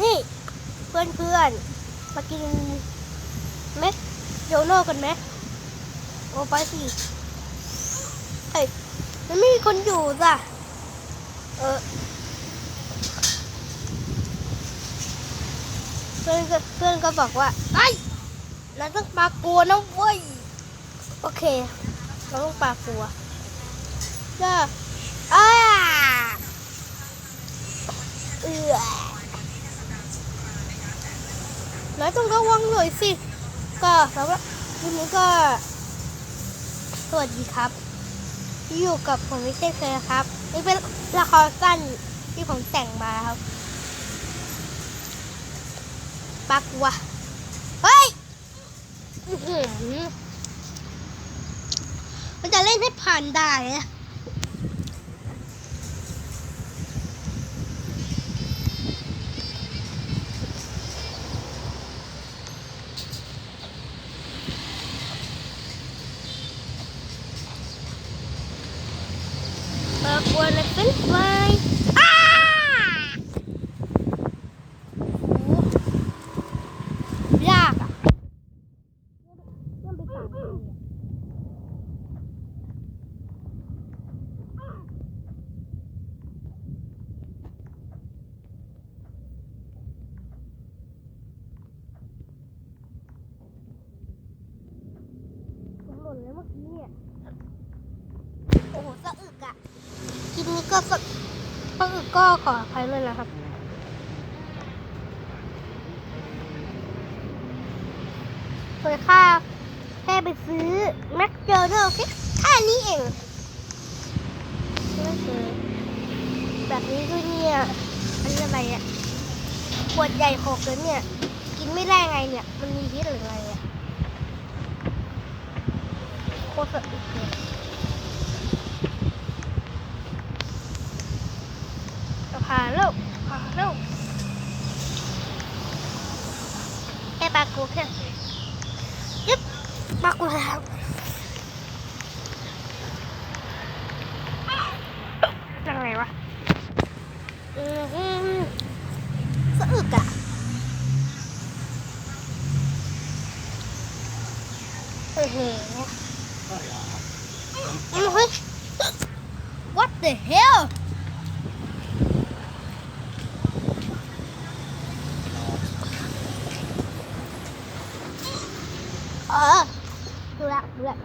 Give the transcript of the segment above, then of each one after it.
นี่ เพื่อนเพื่อนมากินเม็กโยโน่กันไหมโอ้ไปสิเอ้ยมันไม่มีคนอยู่จ้ะเออเพื่อนก็เพื่อนก็บอกว่าไอ้ยเราต้องปลากลัวนะเว้ยโอเคเราต้องปลากลัวก็อ้าเอือ น้อยต้องระวังหน่อยสิ ก็สำหรับวันนี้ก็ สวัสดีครับ อยู่กับผมไม่ใช่เคยครับนี่เป็นละครสั้นที่ผมแต่งมาครับปลากลัวเฮ้ยมันจะเล่นให้ผ่านได้นะปลากลัวนะเป็นไฟอ้าโอ้ยากอะเริ่มไปต่างที่อะ ผมหล่นแล้วเมื่อกี้เนี่ย โอ้โหสะอึกอะคลิปนี้ก็สะสะอึกก็ ขออภัยด้วยนะครับ เคยค่าแค่ไปซื้อแม็กเจอร์เนอร์แค่แค่นี้เองไม่เคยแบบนี้ด้วยเนี่ยอันนี้อะไรอะขวดใหญ่หกเลยเนี่ย กินไม่ได้ไงเนี่ย มันมีพิษหรืออะไรอะโคตรสะอึกเลยจะพาลูกพาลูกแค่ปลากูแค่ยึบปลากูแล้วยังไงวะอืมอืมสะอึกอะเฮ้ยอืมเฮ้ย What the hell เออดูละดูละ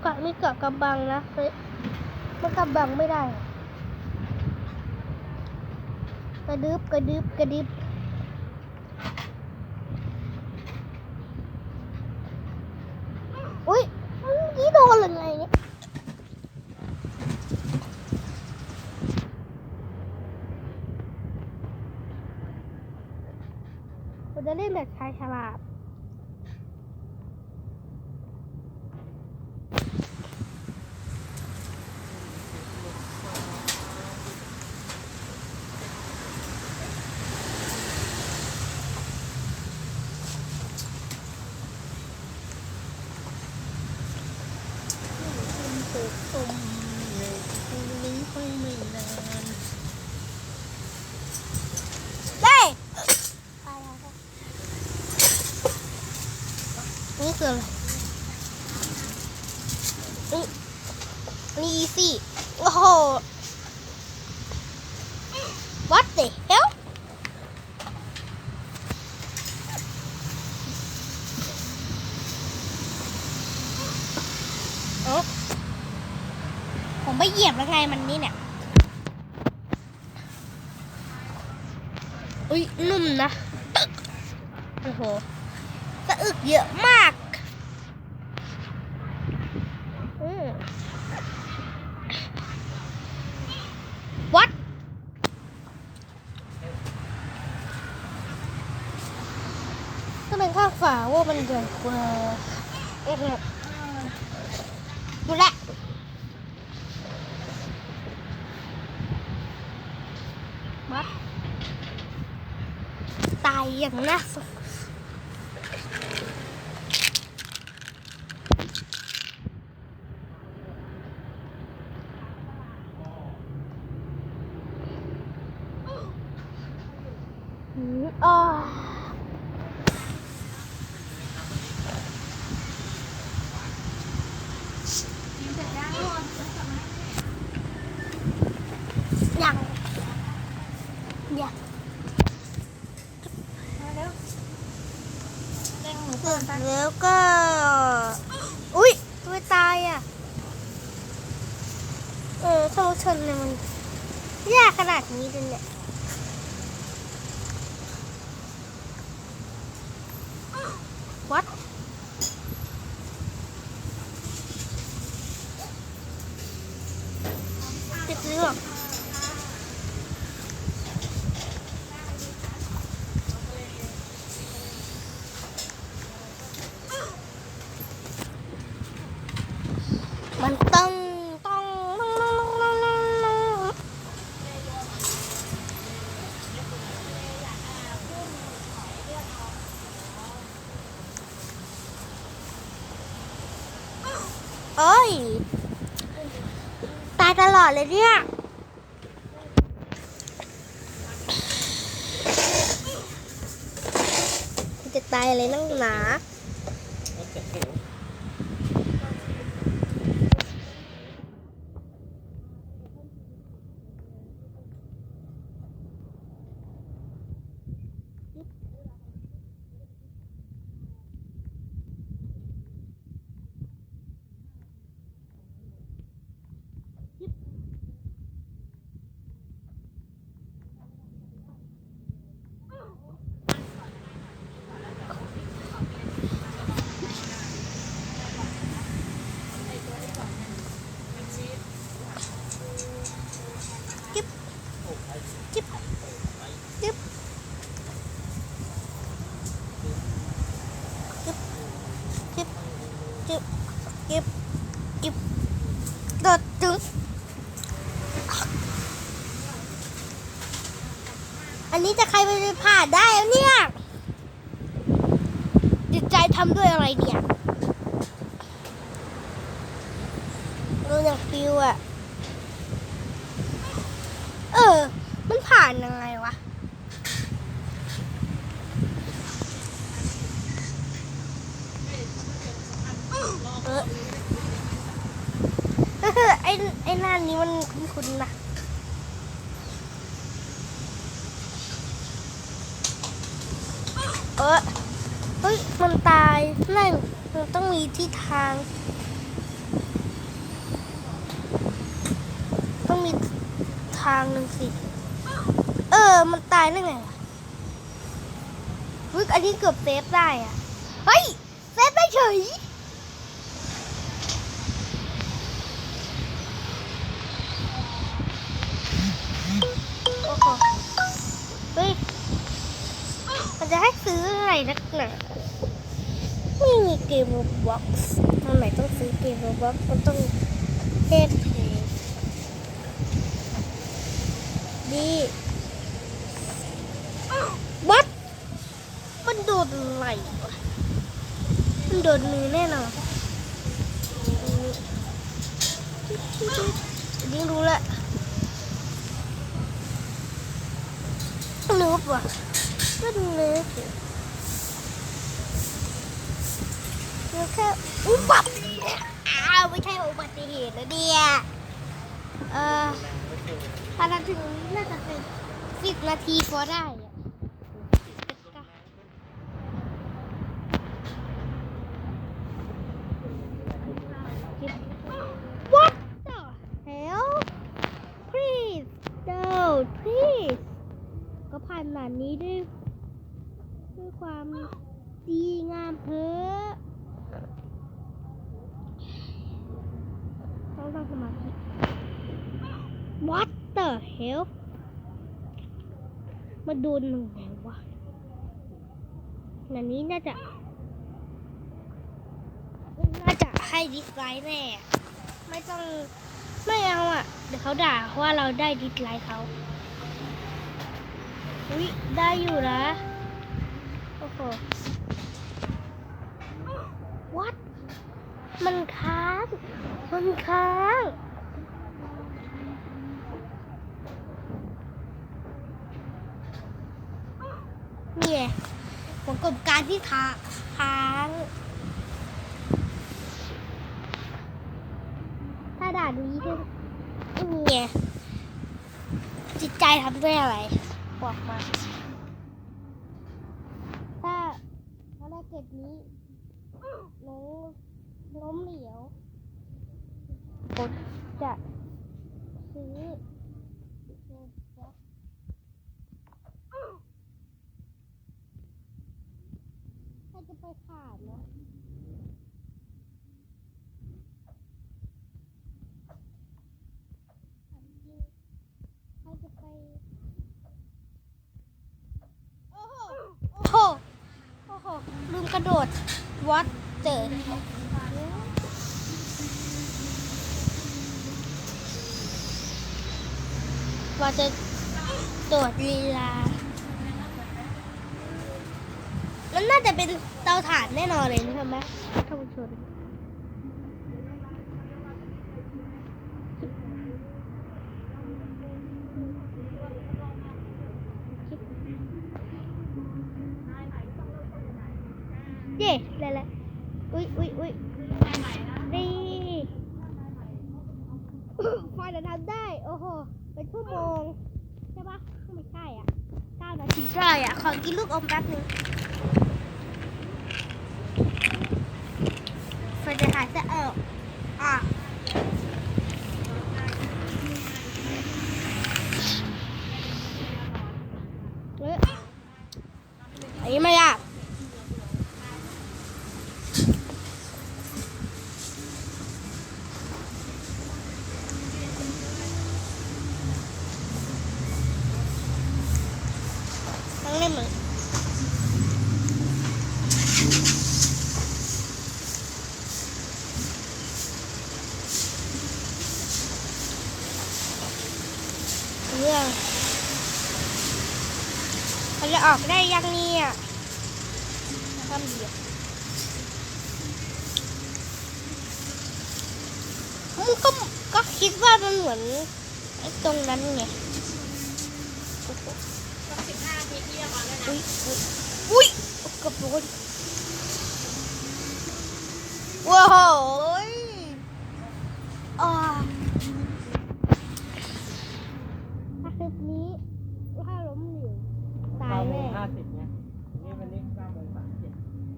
เกาะมีเกาะกำบังนะเฮ้ยมันกำบังไม่ได้ กระดึบกระดึบกระดึบ อุ้ยเมื่อกี้โดนหรือไงเนี่ยผม จะเล่นแบบชายฉลาด นี่คืออะไรนี่นี่อีซี่ โอ้โห what the hell เอ้าผมไปเหยียบแล้วไงมันนี่เนี่ย อุ้ยนุ่มนะ โอ้โหสะอึกเยอะมากอืม วัดก็เป็นข้างฝาว่ามันใหญ่กว่าอื้อหือดูแลววัดตายอย่างน่าสง sería ำด้วยอะไรเนี่ยดูอย่างฟิวอะเออ มันผ่านยังไงวะเออเออไอ้ไอ้หน้านี้มันคุ้นๆนะเออ ยมันตายนั่นมันต้องมีที่ทาง ต้องมีทางหนึ่งสิ เออ มันตายได้ไงวิกอันนี้เกือบเซฟได้อะเฮ้ย เซฟได้เฉยเฮ้ย มันจะให้ซื้ออะไรนักหนา ไม่มีเกมโรบ็อกซ์ทำไมต้องซื้อเกมโรบ็อกซ์มันต้องเทศเพย์ดีวัดมันโดนไรวะมันโดนมือแน่นอนอันนี้รู้ละนึกว่ะมันนึก อยู่นึกแค่อุ๊บปับอ้าวไม่ใช่อุบัติเหตุนะเนี่ยเออพานาถึงน่าจะเป็นสิบนาทีพอได้อะวัด the hell please don't please ก็ผ่านด่านนี้ด้วยด้วยความดีงามเพ้อ ต้องตั้งสมาธิ What the hell มาโดนหนึ่งไงวะอันนี้น่าจะ น่าจะให้ดิสไลค์แน่ ไม่ต้อง ไม่เอาอะ เดี๋ยวเขาด่าว่าเราได้ดิสไลค์เขาอุ้ยได้อยู่นะ โอ้โห what มันค้าง มันค้างนี่ผลกบการที่ค้าค้าง ถ้าด่านนี้ที่ไม่มีไงจิตใจทำด้วยอะไร บอกมา ถ้าภารกิจนี้ล้ม ล้มเหลวผมจะซื้อโซฟาใครจะไปขาดนะถามจริงใครจะไปโอ้โหโอ้โห โอ้โหลืมกระโดดวัดเจอ ว่าจะตรวจลีลา มันน่าจะเป็นเตาถ่านแน่นอนเลยใช่ไหมท่านผู้ชมเย่เลยเลยอุ้ยอุ้ยอุ้ยนี่ไฟจะทำได้ โอ้โห เป็นชั่วโมง ใช่ปะไม่ใช่อะเก้านาทีได้อะ ข อมแป๊บนึงไฟจะหายจะออกอะเฮ้ยอันนี้ไม่ยาก ทั้งเล่มเลย เรื่องมันจะออกได้ยังเนี่ยทำดีอะมันก็ก็คิดว่ามันเหมือนไอ้ตรงนั้นไงสิบห้าทีที่เรียกมาแล้วนะอุ้ยอุ้ยกับโดนว้าวอ่าถ้าคลิปนี้ถ้าล้มเหลวตาย เก้าโม แน่ งห้าสิบเนี่ยนี่วันนี้เก้าโมงสามสิบ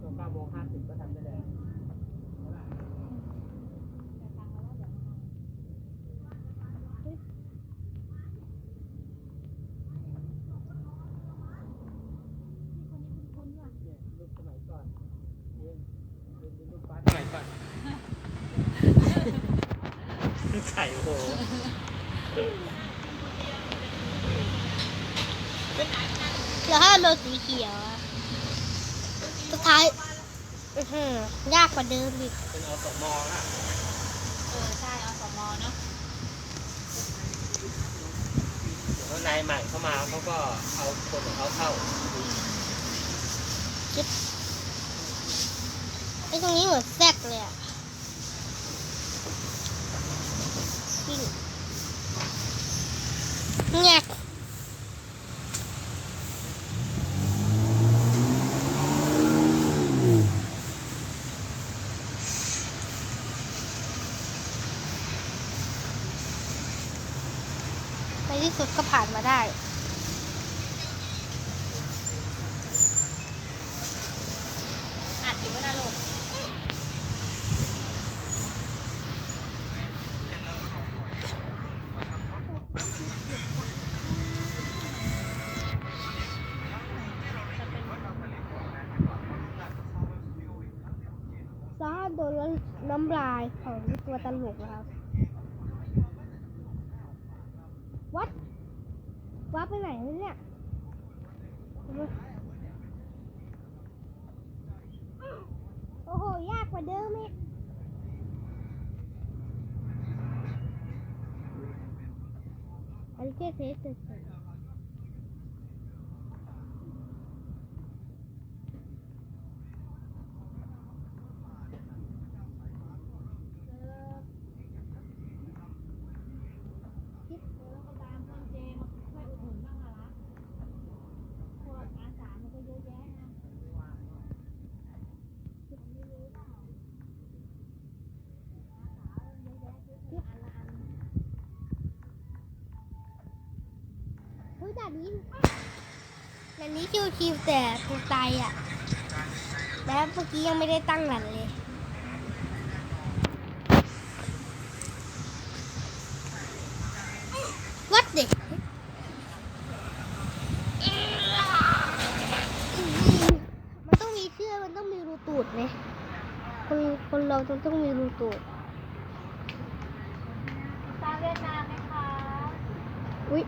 ตัวเก้าโมงห้าสิบก็ทำได้แล้วเนี่ยรูปสมัยก่อนนี่เป็นรูปฟ้าสมัยก่อนใส่โอ้โห แล้วถ้าเราสีเขียวอะสุดท้ายอื้อหือยา กกว่าเดิมอีกเป็นอสมอะเออใช่อสมเนาะเดี๋ยวนายใหม่เข้ามาเขาก็เอาคนของเขาเข้าไอ้ตรงนี้เหมือนแซกเลยอะปิ้งแงกในที่สุดก็ผ่านมา ได้ อัดอยู่ว่านะลูกซ้าโดนน้ำลายของตัวตลกนะครับ วัดวัด ไปไหนแล้วเนี่ย โอ้โห ยากกว่าเดิมอีกอันนี้แค่เทสเฉย ด่านนี้ด่านนี้ชิวๆแต่ถูกตายอะ แล้วเมื่อกี้ยังไม่ได้ตั้งหลันเลยวัดเด็กมันต้องมีเชือกมันต้องมีรูตูดไหมคนคนเราต้องต้องมีรูตูด ตาเวียดนามไหมคะ อุ้ย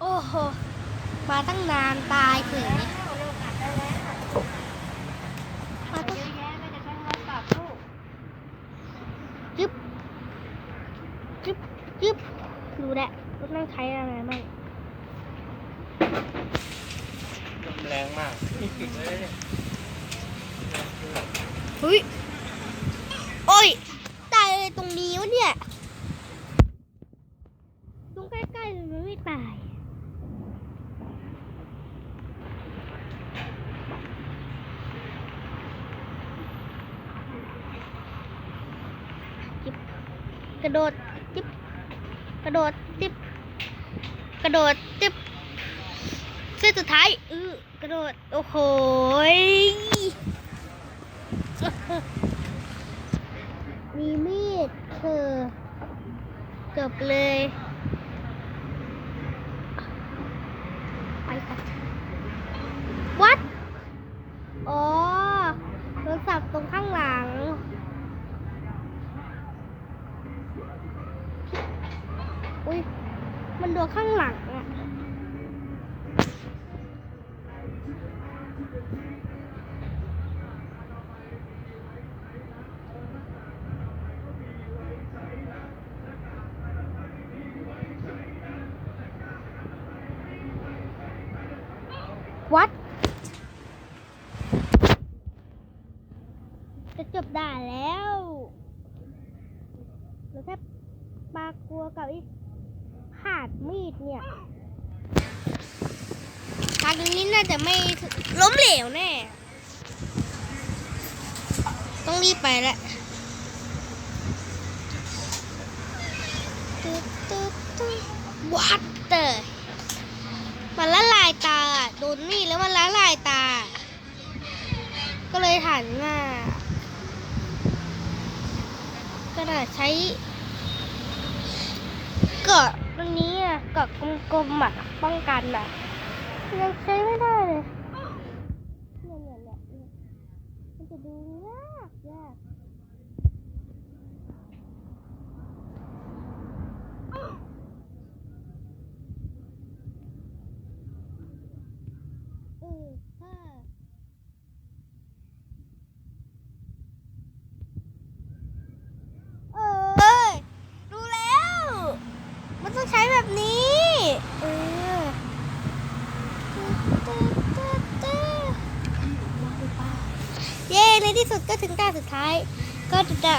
โอ้โห มา ตั้งนานตายเฉยแล้วเร็วอัดได้แล้วมาตั้งเยอะแยะไม่จะใช้โทรศัพท์ลูกจึ๊บจึ๊บจึ๊บรู้แล้วว่าต้องใช้อะไรบ้างแรงมากนี่ปิดเลยเนี่ยเฮ้ย โอ้ยตายเลยตรงนี้วะเนี่ย ตรงใกล้ๆเลยมันไม่ตาย จิ๊บก ระโดดจิ๊บกระโดดจิ๊บกระโดดจิ๊บเส้นสุดท้ายอือกระโดดโอ้โหมีมีดเธอจบเลย ไปกันวัด อ๋อโทรศัพท์ตรงข้างหลัง อุ้ย มันโดนข้างหลังอะ วัด จะจบด่านแล้วเหลือแค่ปลากลัวกับอีกขาดมีดเนี่ยทางนี้น่าจะไม่ล้มเหลวแน่ ต้องรีบไปแล้วตึ๊ดตึ๊ดตึ๊ดวัดเตอร์มันละลายตาอะ โดนมีดแล้วมันละลายตา ก็เลยหันมา กระดาษใช้เกาะตรงนี้อะเกาะกลมๆอะป้องกันอะยังใช้ไม่ได้เลยเนี่ยเนี่ยเนี่ยเนี่ยมันจะดูยากยากเออค่ะ เอ้ยรู้แล้ว มันต้องใช้แบบนี้ เออเย้ใน ที่สุดก็ถึงด่านสุดท้าย ก็จะ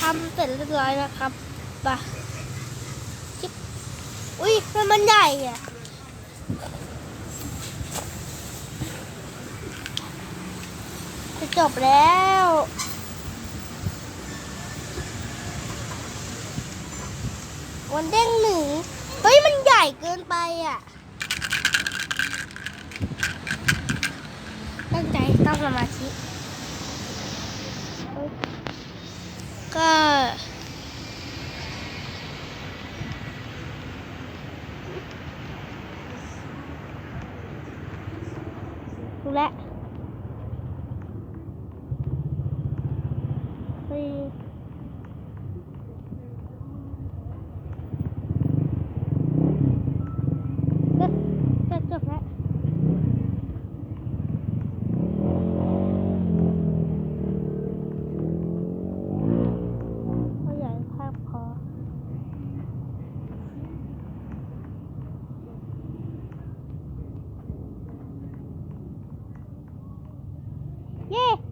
ทำเสร็จเรียบร้อยแล้วครับไปะจิ๊บอุ้ยมันมันใหญ่อะจะจบแล้ววันเด้งหนึ่งเฮ้ย มันใหญ่เกินไปอะ ตั้งใจต้องสมาธิเอ้ย ก็รู้แล้ว เ